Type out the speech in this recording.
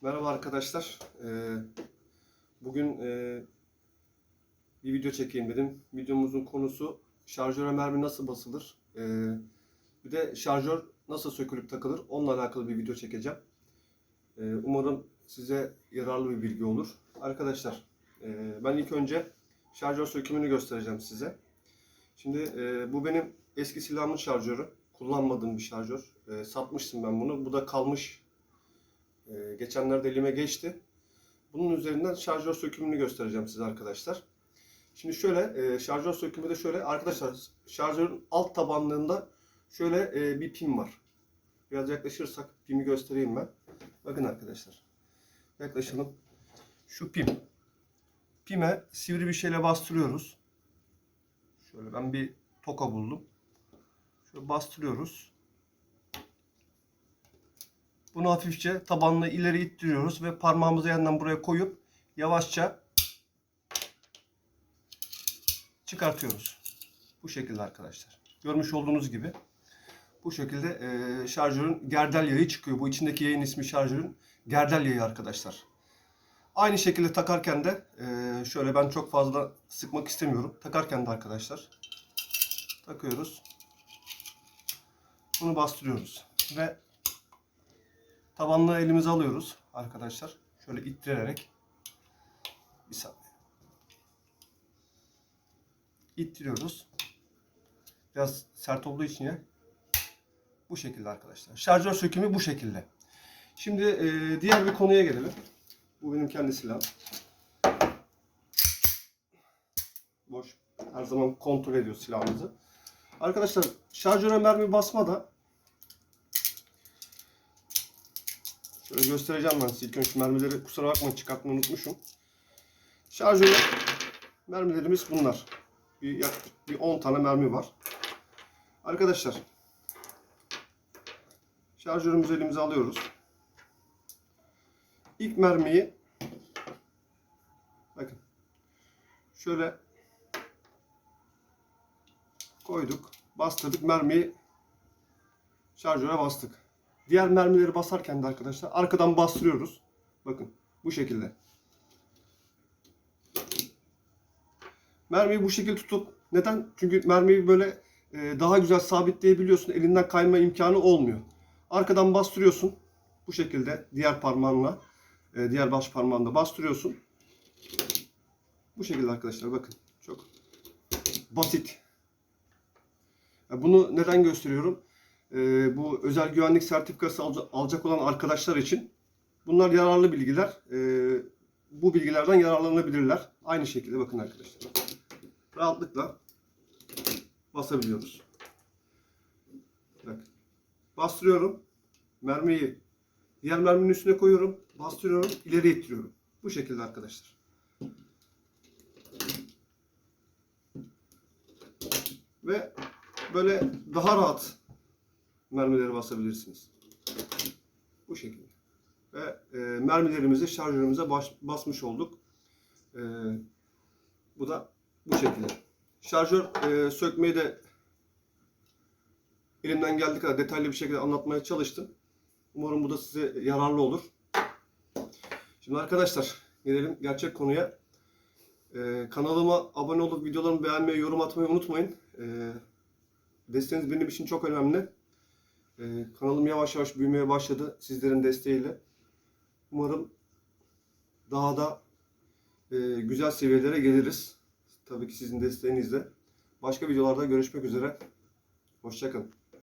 Merhaba arkadaşlar. Ee, bugün e, bir video çekeyim dedim. Videomuzun konusu şarjöre mermi nasıl basılır? Ee, bir de şarjör nasıl sökülüp takılır? Onunla alakalı bir video çekeceğim. Ee, umarım size yararlı bir bilgi olur. Arkadaşlar e, ben ilk önce şarjör sökümünü göstereceğim size. Şimdi e, bu benim eski silahımın şarjörü. Kullanmadığım bir şarjör. Satmıştım ben bunu. Bu da kalmış ee, geçenlerde elime geçti. Bunun üzerinden şarjör sökümünü göstereceğim size arkadaşlar. Şimdi şöyle, e, şarjör sökümü de şöyle. Arkadaşlar şarjörün alt tabanlığında şöyle e, bir pin var. Biraz yaklaşırsak pimi göstereyim ben. Bakın arkadaşlar. Yaklaşalım. Şu pim. Pime sivri bir şeyle bastırıyoruz. Şöyle ben bir toka buldum. Şöyle bastırıyoruz. Bunu hafifçe tabanla ileri ittiriyoruz ve parmağımızı yandan buraya koyup yavaşça çıkartıyoruz. Bu şekilde arkadaşlar. Görmüş olduğunuz gibi bu şekilde e, şarjörün gerdel yayı çıkıyor. Bu içindeki yayın ismi şarjörün gerdel yayı arkadaşlar. Aynı şekilde takarken de e, şöyle ben çok fazla sıkmak istemiyorum. Takarken de arkadaşlar takıyoruz. Bunu bastırıyoruz ve Tabanlığı elimize alıyoruz arkadaşlar. Şöyle ittirerek. Bir saniye. İttiriyoruz. Biraz sert olduğu için ya. Bu şekilde arkadaşlar. Şarjör sökümü bu şekilde. Şimdi e, diğer bir konuya gelelim. Bu benim kendi silahım. Boş. Her zaman kontrol ediyor silahımızı. Arkadaşlar şarjöre mermi basma da Şöyle göstereceğim ben size. İlk önce mermileri kusura bakmayın çıkartmayı unutmuşum. Şarjör mermilerimiz bunlar. Bir, yaklaşık bir 10 tane mermi var. Arkadaşlar şarjörümüzü elimize alıyoruz. İlk mermiyi bakın şöyle koyduk. Bastırdık mermiyi şarjöre bastık. Diğer mermileri basarken de arkadaşlar arkadan bastırıyoruz. Bakın bu şekilde. Mermiyi bu şekilde tutup neden? Çünkü mermiyi böyle e, daha güzel sabitleyebiliyorsun. Elinden kayma imkanı olmuyor. Arkadan bastırıyorsun. Bu şekilde diğer parmağınla e, diğer baş parmağınla bastırıyorsun. Bu şekilde arkadaşlar bakın. Çok basit. Bunu neden gösteriyorum? E, bu özel güvenlik sertifikası alacak olan arkadaşlar için bunlar yararlı bilgiler. E, bu bilgilerden yararlanabilirler. Aynı şekilde bakın arkadaşlar. Rahatlıkla basabiliyoruz. Bak. Bastırıyorum. Mermiyi diğer merminin üstüne koyuyorum. Bastırıyorum. ileri ittiriyorum. Bu şekilde arkadaşlar. Ve böyle daha rahat mermileri basabilirsiniz. Bu şekilde. Ve e, mermilerimizi şarjörümüze baş, basmış olduk. E, bu da bu şekilde. Şarjör e, sökmeyi de elimden geldiği kadar detaylı bir şekilde anlatmaya çalıştım. Umarım bu da size yararlı olur. Şimdi arkadaşlar gelelim gerçek konuya. Ee, kanalıma abone olup videolarımı beğenmeyi, yorum atmayı unutmayın. Ee, desteğiniz benim için çok önemli. Ee, kanalım yavaş yavaş büyümeye başladı sizlerin desteğiyle. Umarım daha da e, güzel seviyelere geliriz. Tabii ki sizin desteğinizle. Başka videolarda görüşmek üzere. Hoşçakalın.